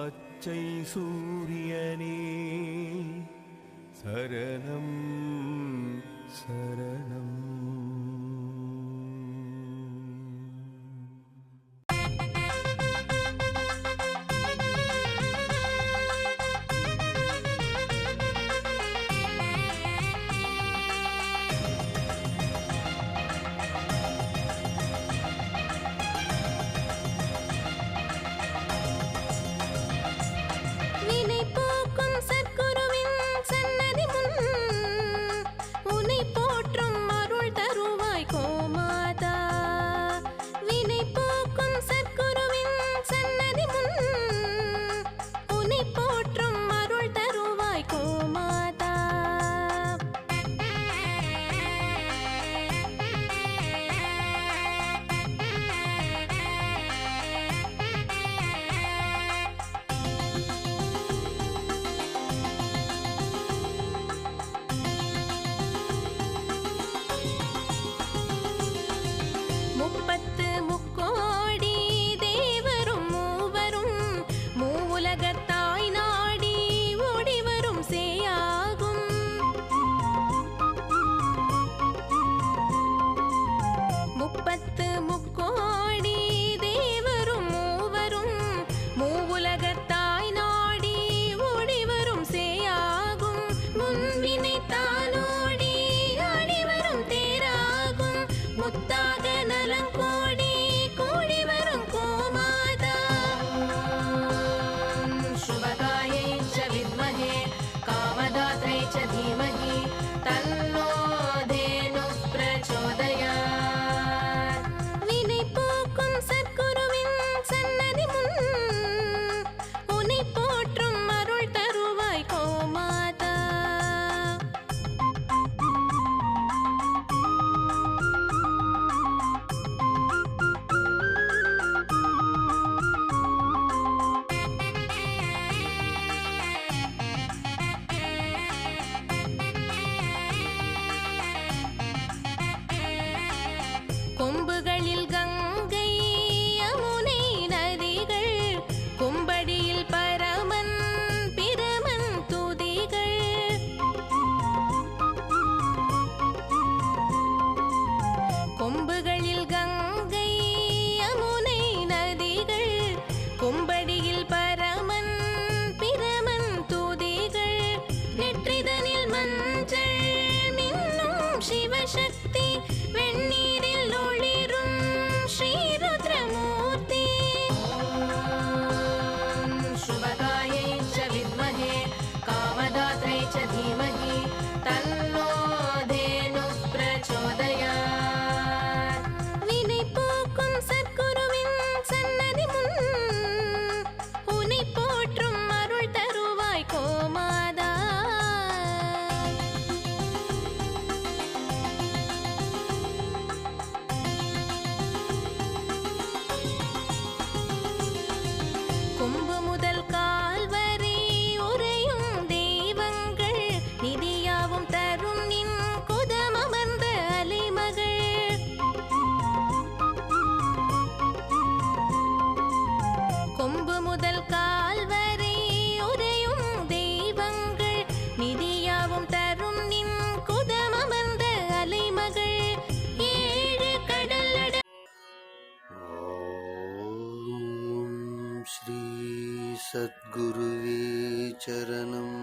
பச்சை சூரியனே சரணம் முப்பத்து முக்கோடி தேவரும் மூவரும் மூவுலகத்தாய் நாடி ஓடிவரும் சேயாகும். முன்வினை தானோடி ஆடிவரும் தேராகும். முத்தாக நலங்கோ வெண்தே வெண் யாவும் தரும் நின் குதமமர்ந்த அலைமகள். ஏழு கடல் ஸ்ரீ சத்குருவே சரணம்.